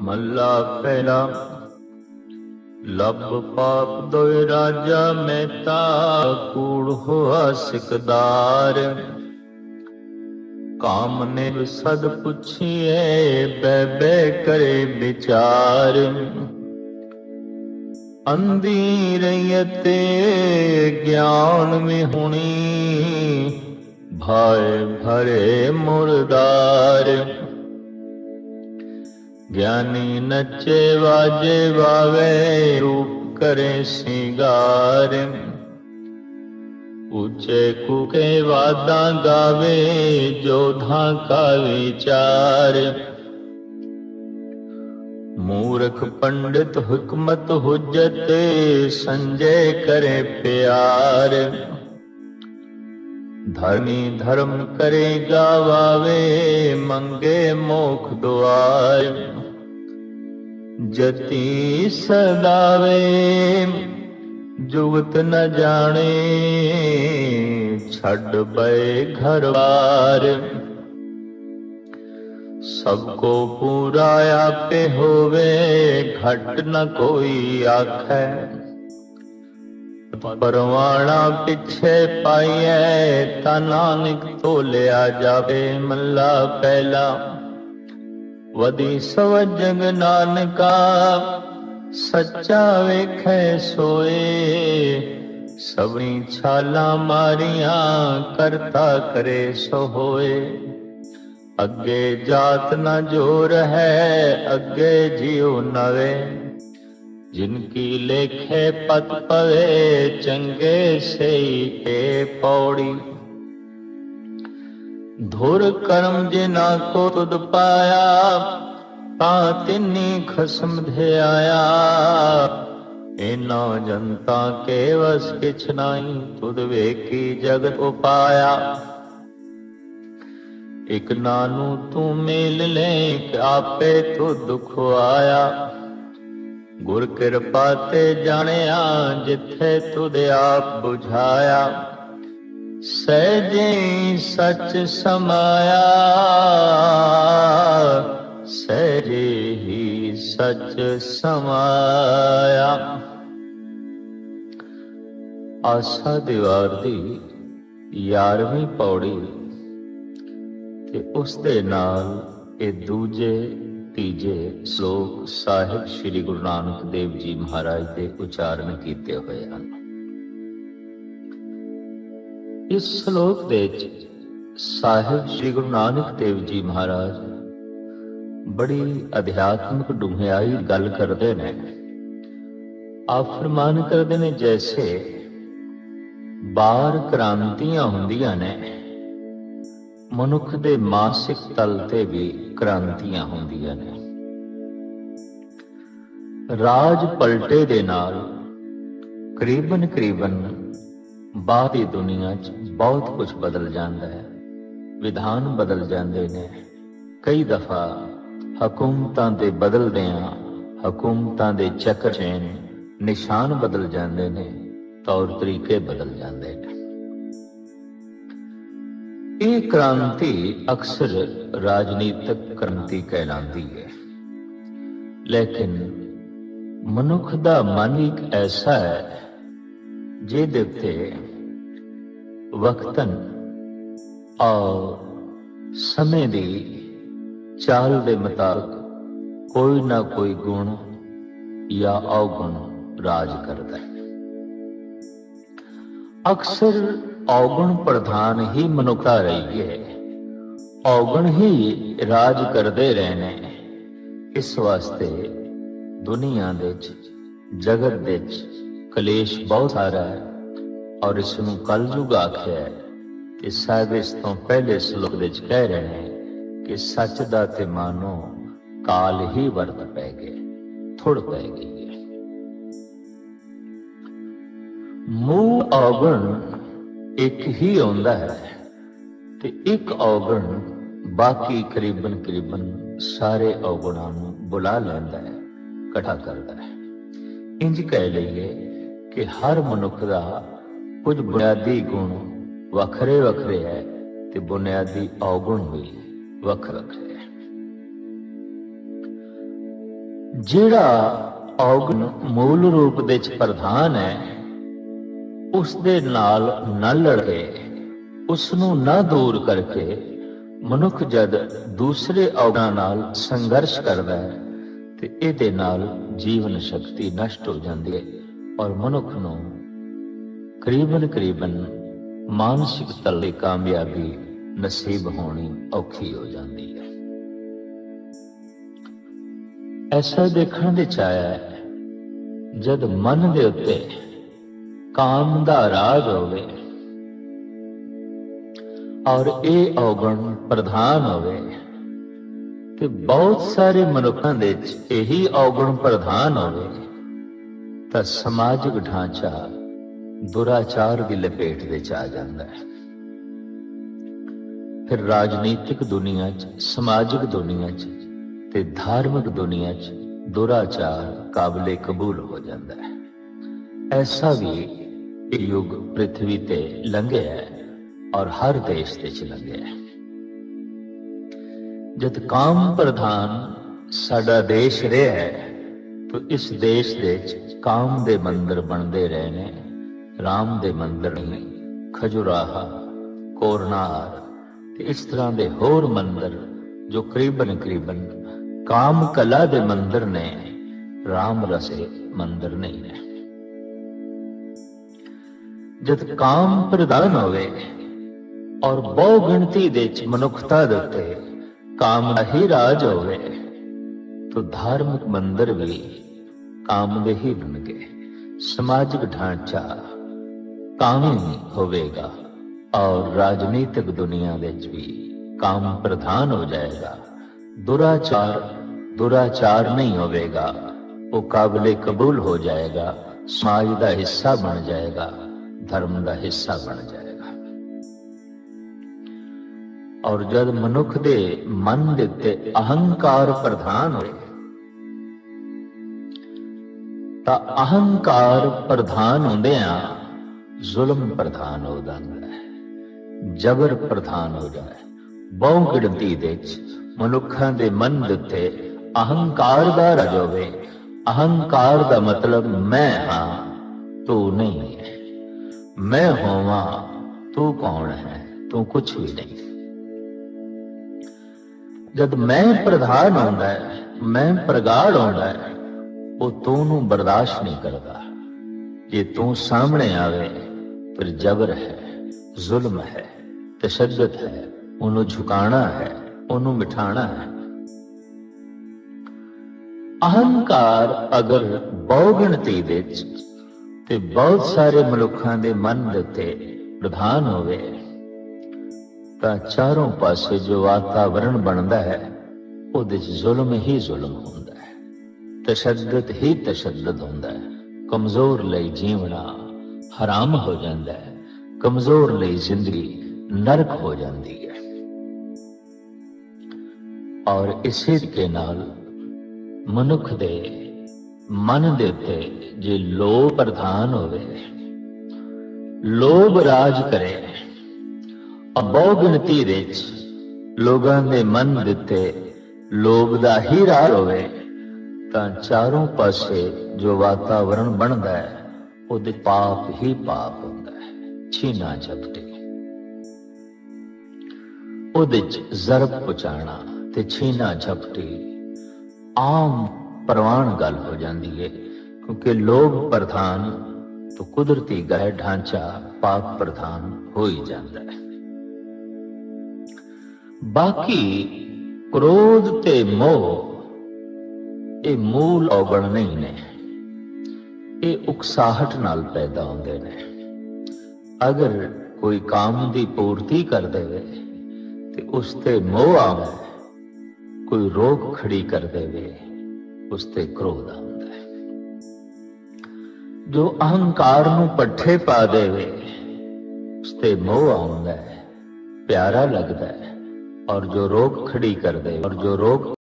ਮੱਲਾ ਪਹਿਲਾ। ਲੱਭ ਪਾਪ ਦੋਇ ਰਾਜਾ ਮਹਿਤਾ, ਕੂੜ ਹੋਆ ਸਿਕਦਾਰ। ਕਾਮ ਨੇ ਸਦ ਪੁੱਛੀਏ ਬੈ ਬੈ ਕਰੇ ਵਿਚਾਰ। ਅੰਧੀ ਰਈਤੇ ਗਿਆਨ ਮੇ ਹੁਣੀ, ਭਾਏ ਭਰੇ ਮੁਰਦਾਰ। ਗਿਆਨੀ ਨੱਚੇ ਵਾਜੇ ਵਾਵੇ, ਰੂਪ ਕਰੇ ਸਿੰਗਾਰ। ਉੱਚੇ ਕੁਕੇ ਵਾਦਾਂ ਗਾਵੇ ਜੋਧਾਂ ਕਾ ਵਿਚਾਰ। ਮੂਰਖ ਪੰਡਿਤ ਹਕਮਤ ਹੁਜਤ, ਸੰਜੇ ਕਰੇ ਪਿਆਰ। ਧਰਮੀ ਧਰਮ ਕਰੇ ਗਾਵਾਵੇ, ਮੰਗੇ ਮੋਖ ਦੁਆਰ। ਜਤੀ ਸਦਾਵੇ, ਜੁਗਤ ਨ ਜਾਣੇ, ਛੱਡ ਪਏ ਘਰਵਾਰ ਸਭ ਕੋ ਪੂਰਾ ਆਪੇ ਹੋਵੇ, ਘਟ ਨ ਕੋਈ ਆਖੈ। ਪਰਵਾਣਾ ਪਿੱਛੇ ਪਾਈਐ, ਤਾਂ ਨਾਨਕ ਤੋਲਿਆ ਜਾਵੇ, ਮੱਲਾ ਪਹਿਲਾ। ਵਦੀ ਸਵ ਜਗ ਨਾਨਕਾ ਸੱਚਾ ਵੇਖੈ ਸੋਏ ਸਭਨੀ ਛਾਲਾਂ ਮਾਰੀਆਂ ਕਰਤਾ ਕਰੇ ਸੋ ਹੋਏ ਅੱਗੇ ਜਾਤ ਨਾ ਜੋਰ ਹੈ ਅੱਗੇ ਜਿਉ ਨਵੇ ਜਿਨ ਕੀ ਲੇਖੇ ਪਤ ਪਵੇ ਚੰਗੇ ਸਈ ਕੇ ਪੌੜੀ ਧੁਰ ਕਰਮ ਜਿਨਾ ਕੋ ਤੁਧ ਪਾਇਆ, ਤਾਂ ਤਿੰਨੀ ਖਸਮ ਧਿਆਇਆ। ਇਨਾ ਜਨਤਾ ਕੇ ਵਸ ਕਿਛ ਨਾਹੀ, ਤੁਧ ਵੇਖੀ ਜਗਤ ਉਪਾਇਆ। ਇਕ ਨਾਨੂ ਤੂੰ ਮੇਲ ਲੈ ਕਿ ਆਪੇ ਤੂੰ ਦੁਖ ਆਇਆ ਗੁਰ ਕਿਰਪਾ ਤੇ ਜਾਣਿਆ, ਜਿੱਥੇ ਤੁਧ ਆਪ ਬੁਝਾਇਆ। ਸਹਿਜੇ ਸੱਚ ਸਮਾਇਆ, ਸਹਿਜੇ ਹੀ ਸੱਚ ਸਮਾਇਆ। ਆਸਾ ਦੀਵਾਰ ਦੀ 11ਵੀਂ ਪੌੜੀ ਤੇ ਉਸ ਦੇ ਨਾਲ ਇਹ ਦੂਜੇ ਤੀਜੇ ਸ਼ਲੋਕ ਸਾਹਿਬ ਸ੍ਰੀ ਗੁਰੂ ਨਾਨਕ ਦੇਵ ਜੀ ਮਹਾਰਾਜ ਦੇ ਉਚਾਰਨ ਕੀਤੇ ਹੋਏ ਹਨ। ਇਸ ਸ਼ਲੋਕ ਦੇ ਵਿੱਚ ਸਾਹਿਬ ਸ੍ਰੀ ਗੁਰੂ ਨਾਨਕ ਦੇਵ ਜੀ ਮਹਾਰਾਜ ਬੜੀ ਅਧਿਆਤਮਿਕ ਡੂੰਘਾਈ ਗੱਲ ਕਰਦੇ ਨੇ। ਆਪ ਫਰਮਾਨ ਕਰਦੇ ਨੇ ਜੈਸੇ ਬਾਹਰ ਕ੍ਰਾਂਤੀਆਂ ਹੁੰਦੀਆਂ ਨੇ, ਮਨੁੱਖ ਦੇ ਮਾਨਸਿਕ ਤਲ ਤੇ ਵੀ ਕ੍ਰਾਂਤੀਆਂ ਹੁੰਦੀਆਂ ਨੇ। ਰਾਜ ਪਲਟੇ ਦੇ ਨਾਲ ਕਰੀਬਨ ਕਰੀਬਨ ਬਾਹਰੀ ਦੁਨੀਆ 'ਚ ਬਹੁਤ ਕੁਝ ਬਦਲ ਜਾਂਦਾ ਹੈ। ਵਿਧਾਨ ਬਦਲ ਜਾਂਦੇ ਨੇ। ਕਈ ਦਫਾ ਹਕੂਮਤਾਂ ਦੇ ਬਦਲਦਿਆਂ ਹਕੂਮਤਾਂ ਦੇ ਚੱਕਰ ਚੇਨ ਨਿਸ਼ਾਨ ਬਦਲ ਜਾਂਦੇ ਨੇ, ਤੌਰ ਤਰੀਕੇ ਬਦਲ ਜਾਂਦੇ ਨੇ। ਇਹ ਕ੍ਰਾਂਤੀ ਅਕਸਰ ਰਾਜਨੀਤਿਕ ਕ੍ਰਾਂਤੀ ਕਹਿਲਾਂਦੀ ਹੈ। ਲੇਕਿਨ ਮਨੁੱਖ ਦਾ ਮਨ ਇੱਕ ਐਸਾ ਹੈ ਜਿਹਦੇ ਉੱਤੇ ਵਕਤਨ ਔਰ ਸਮੇਂ ਦੀ ਚਾਲ ਦੇ ਮੁਤਾਬਕ ਕੋਈ ਨਾ ਕੋਈ ਗੁਣ ਜਾਂ ਔਗੁਣ ਰਾਜ ਕਰਦਾ ਹੈ। ਅਕਸਰ ਔਗਣ ਪ੍ਰਧਾਨ ਹੀ ਮਨੁੱਖਤਾ ਰਹੀ ਹੈ। ਔਗਣ ਹੀ ਰਾਜ ਕਰਦੇ ਰਹੇ ਨੇ ਇਸ ਵਾਸਤੇ ਦੁਨੀਆ ਦੇ ਵਿੱਚ, ਜਗਤ ਦੇ ਵਿੱਚ ਕਲੇਸ਼ ਬਹੁਤ ਆ ਰਿਹਾ ਹੈ ਔਰ ਇਸ ਨੂੰ ਕਲਯੁਗ ਆਖਿਆ ਹੈ ਕਿ ਸਾਹਿਬ ਇਸ ਤੋਂ ਪਹਿਲੇ ਸ਼ਲੋਕ ਦੇ ਵਿੱਚ ਕਹਿ ਰਹੇ ਨੇ ਕਿ ਸੱਚ ਦਾ ਤੇ ਮਾਨੋ ਕਾਲ ਹੀ ਵਰਤ ਪੈ ਗਏ, ਥੁੜ ਪੈ ਗਈ ਹੈ। ਮੂਲ ਔਗਣ ਇੱਕ ਹੀ ਆਉਂਦਾ ਹੈ ਤੇ ਇੱਕ ਔਗਣ ਬਾਕੀ ਕਰੀਬਨ ਕਰੀਬਨ ਸਾਰੇ ਔਗਣਾਂ ਨੂੰ ਬੁਲਾ ਲੈਂਦਾ ਹੈ, ਇਕੱਠਾ ਕਰਦਾ ਹੈ। ਇੰਜ ਕਹਿ ਲਈਏ ਕਿ ਹਰ ਮਨੁੱਖ ਦਾ ਕੁਝ ਬੁਨਿਆਦੀ ਗੁਣ ਵੱਖਰੇ ਵੱਖਰੇ ਹੈ ਤੇ ਬੁਨਿਆਦੀ ਔਗੁਣ ਵੀ ਵੱਖ ਵੱਖਰੇ ਹੈ। ਜਿਹੜਾ ਔਗੁਣ ਮੂਲ ਰੂਪ ਦੇ ਚ ਪ੍ਰਧਾਨ ਹੈ ਉਸ ਦੇ ਨਾਲ ਨਾ ਲੜ ਕੇ ਉਸ ਨੂੰ ਨਾ ਦੂਰ ਕਰਕੇ ਮਨੁੱਖ ਜਦ ਦੂਸਰੇ ਔਗਣਾਂ ਨਾਲ ਸੰਘਰਸ਼ ਕਰਦਾ ਹੈ ਤੇ ਇਹਦੇ ਨਾਲ ਜੀਵਨ ਸ਼ਕਤੀ ਨਸ਼ਟ ਹੋ ਜਾਂਦੀ ਹੈ। ਔਰ ਮਨੁੱਖ ਨੂੰ ਕਰੀਬਨ ਕਰੀਬਨ ਮਾਨਸਿਕ ਤਲੇ ਕਾਮਯਾਬੀ ਨਸੀਬ ਹੋਣੀ ਔਖੀ ਹੋ ਜਾਂਦੀ ਹੈ। ਐਸਾ ਦੇਖਣ ਦੇ ਚਾਇਆ ਜਦ ਮਨ ਦੇ ਉੱਤੇ ਕਾਮ ਦਾ ਰਾਜ ਹੋਵੇ ਔਰ ਇਹ ਔਗਣ ਪ੍ਰਧਾਨ ਹੋਵੇ ਤੇ ਬਹੁਤ ਸਾਰੇ ਮਨੁੱਖਾਂ ਦੇ ਵਿੱਚ ਇਹੀ ਔਗਣ ਪ੍ਰਧਾਨ ਹੋਵੇ। ਤਾਂ ਸਮਾਜਿਕ ਢਾਂਚਾ ਦੁਰਾਚਾਰ ਦੀ ਲਪੇਟ ਵਿੱਚ ਆ ਜਾਂਦਾ ਹੈ। ਫਿਰ ਰਾਜਨੀਤਿਕ ਦੁਨੀਆ 'ਚ, ਸਮਾਜਿਕ ਦੁਨੀਆ 'ਚ ਤੇ ਧਾਰਮਿਕ ਦੁਨੀਆ 'ਚ ਦੁਰਾਚਾਰ ਕਾਬਲੇ ਕਬੂਲ ਹੋ ਜਾਂਦਾ ਹੈ। ਐਸਾ ਵੀ ਇਹ ਯੁੱਗ ਪ੍ਰithvi ਤੇ ਲੰਘਿਆ ਹੈ ਔਰ ਹਰ ਦੇਸ਼ ਦੇ ਚ ਲੰਘਿਆ ਹੈ। ਜਦ ਕਾਮ ਪ੍ਰਧਾਨ ਸਾਡਾ ਦੇਸ਼ ਰਿਹਾ ਹੈ ਤਾਂ ਇਸ ਦੇਸ਼ ਦੇ ਕਾਮ ਦੇ ਮੰਦਰ ਬਣਦੇ ਰਹੇ ਨੇ, ਰਾਮ ਦੇ ਮੰਦਰ ਨਹੀਂ ਖਜੁਰਾਹਾ, ਕੋਰਨਾਰ ਤੇ ਇਸ ਤਰ੍ਹਾਂ ਦੇ ਹੋਰ ਮੰਦਰ ਜੋ ਕਰੀਬਨ ਕਰੀਬਨ ਕਾਮ ਕਲਾ ਦੇ ਮੰਦਰ ਨੇ, ਰਾਮ ਰਸੇ ਮੰਦਰ ਨਹੀਂ ਨੇ। ਜਦ ਕਾਮ ਪ੍ਰਧਾਨ ਹੋਵੇ ਔਰ ਬਹੁ ਗਿਣਤੀ ਦੇ ਮਨੁੱਖਤਾ ਦੇ ਉੱਤੇ ਕਾਮ ਦਾ ਹੀ ਰਾਜ ਹੋਵੇ ਤਾਂ ਧਾਰਮਿਕ ਮੰਦਰ ਵੀ ਕਾਮ ਦੇ ਹੀ ਬਣਗੇ ਸਮਾਜਿਕ ਢਾਂਚਾ ਕਾਮੀ ਹੋਵੇਗਾ ਔਰ ਰਾਜਨੀਤਿਕ ਦੁਨੀਆ ਵਿੱਚ ਵੀ ਕਾਮ ਪ੍ਰਧਾਨ ਹੋ ਜਾਏਗਾ ਦੁਰਾਚਾਰ ਦੁਰਾਚਾਰ ਨਹੀਂ ਹੋਵੇਗਾ ਉਹ ਕਾਬਲੇ ਕਬੂਲ ਹੋ ਜਾਏਗਾ ਸਮਾਜ ਦਾ ਹਿੱਸਾ ਬਣ ਜਾਏਗਾ ਧਰਮ ਦਾ ਹਿੱਸਾ ਬਣ ਜਾਏਗਾ ਔਰ ਜਦ ਮਨੁੱਖ ਦੇ ਮਨ ਦੇ ਉੱਤੇ ਅਹੰਕਾਰ ਪ੍ਰਧਾਨ ਤਾਂ ਅਹੰਕਾਰ ਪ੍ਰਧਾਨ ਹੁੰਦਿਆਂ ਜ਼ੁਲਮ ਪ੍ਰਧਾਨ ਹੋ ਜਾਂਦਾ ਹੈ, ਜਬਰ ਪ੍ਰਧਾਨ ਹੋ ਜਾਂਦਾ ਹੈ। ਬਹੁ ਗਿਣਤੀ ਦੇ ਵਿੱਚ ਮਨੁੱਖਾਂ ਦੇ ਮਨ ਦੇ ਅਹੰਕਾਰ ਦਾ ਰਾਜ ਹੋਵੇ। ਅਹੰਕਾਰ ਦਾ ਮਤਲਬ ਮੈਂ ਹਾਂ, ਤੂੰ ਨਹੀਂ ਹੈ। ਮੈਂ ਹੋਵਾਂ, ਤੂੰ ਕੌਣ ਹੈ? ਤੂੰ ਕੁਝ ਵੀ ਨਹੀਂ। ਜਦ ਮੈਂ ਪ੍ਰਧਾਨ ਹੁੰਦਾ ਹੈ, ਮੈਂ ਪ੍ਰਗਾੜ ਹੁੰਦਾ ਹੈ ਉਹ ਤੂੰ ਨੂੰ ਬਰਦਾਸ਼ਤ ਨਹੀਂ ਕਰਦਾ। ਜੇ ਤੂੰ ਸਾਹਮਣੇ ਆਵੇ, ਫਿਰ ਜਬਰ ਹੈ, ਜ਼ੁਲਮ ਹੈ, ਤਸ਼ੱਦਦ ਹੈ, ਉਹਨੂੰ ਝੁਕਾਣਾ ਹੈ, ਉਹਨੂੰ ਮਿਠਾਣਾ ਹੈ। ਅਹੰਕਾਰ ਅਗਰ ਬਹੁਗਿਣਤੀ ਵਿੱਚ ਤੇ ਬਹੁਤ ਸਾਰੇ ਮਨੁੱਖਾਂ ਦੇ ਮਨ ਦੇ ਉੱਤੇ ਪ੍ਰਧਾਨ ਹੋਵੇ, ਤਾਂ ਚਾਰੋਂ ਪਾਸੇ ਜੋ ਵਾਤਾਵਰਣ ਬਣਦਾ ਹੈ, ਉਹਦੇ 'ਚ ਜ਼ੁਲਮ ਹੀ ਜ਼ੁਲਮ ਹੁੰਦਾ। ਤਸ਼ੱਦਦ ਹੀ ਤਸ਼ੱਦਦ ਹੁੰਦਾ ਹੈ। ਕਮਜ਼ੋਰ ਲਈ ਜੀਵਣਾ ਹਰਾਮ ਹੋ ਜਾਂਦਾ ਹੈ। ਕਮਜ਼ੋਰ ਲਈ ਜ਼ਿੰਦਗੀ ਨਰਕ ਹੋ ਜਾਂਦੀ ਹੈ। ਔਰ ਇਸੇ ਦੇ ਨਾਲ ਮਨੁੱਖ ਦੇ ਮਨ ਦੇ ਉੱਤੇ ਜੇ ਲੋਭ ਪ੍ਰਧਾਨ ਹੋਵੇ, ਲੋਭ ਰਾਜ ਕਰੇ, ਅਬੋਗਣਤੀ ਵਿੱਚ ਲੋਕਾਂ ਦੇ ਮਨ ਦੇ ਲੋਭ ਦਾ ਹੀ ਰਾਜ ਹੋਵੇ ਤਾਂ ਚਾਰੋਂ ਪਾਸੇ ਜੋ ਵਾਤਾਵਰਣ ਬਣਦਾ ਹੈ, ਉਹਦੇ ਪਾਪ ਹੀ ਪਾਪ ਹੁੰਦਾ ਹੈ। ਛੀਨਾ ਝਪਟੀ ਉਹਦੇ ਚ ਜ਼ਰਬ ਪਹੁੰਚਾਣਾ ਤੇ ਛੀਨਾ ਝਪਟੀ ਆਮ ਪ੍ਰਵਾਨ ਗੱਲ ਹੋ ਜਾਂਦੀ ਹੈ, ਕਿਉਂਕਿ ਲੋਭ ਪ੍ਰਧਾਨ ਤੋਂ ਕੁਦਰਤੀ ਗਹਿ ਢਾਂਚਾ ਪਾਪ ਪ੍ਰਧਾਨ ਹੋ ਹੀ ਜਾਂਦਾ ਹੈ। ਬਾਕੀ ਕ੍ਰੋਧ ਤੇ ਮੋਹ ਇਹ ਮੂਲ ਔਗਣ ਨਹੀਂ ਨੇ। ਇਹ ਉਕਸਾਹਟ ਨਾਲ ਪੈਦਾ ਹੁੰਦੇ ਨੇ। ਅਗਰ ਕੋਈ ਕਾਮ ਦੀ ਪੂਰਤੀ ਕਰ ਦੇਵੇ ਤੇ ਉਸ ਤੇ ਮੋਹ ਆਵੇ, ਕੋਈ ਰੋਕ ਖੜੀ ਕਰ ਦੇਵੇ, ਉਸ ਤੇ ਕ੍ਰੋਧ ਆਉਂਦਾ ਹੈ। ਜੋ ਅਹੰਕਾਰ ਨੂੰ ਪੱਠੇ ਪਾ ਦੇਵੇ, ਉਸ ਤੇ ਮੋਹ ਆਉਂਦਾ ਹੈ, ਪਿਆਰਾ ਲੱਗਦਾ ਹੈ ਔਰ ਜੋ ਰੋਕ ਖੜੀ ਕਰ ਦੇ ਔਰ ਜੋ ਰੋਕ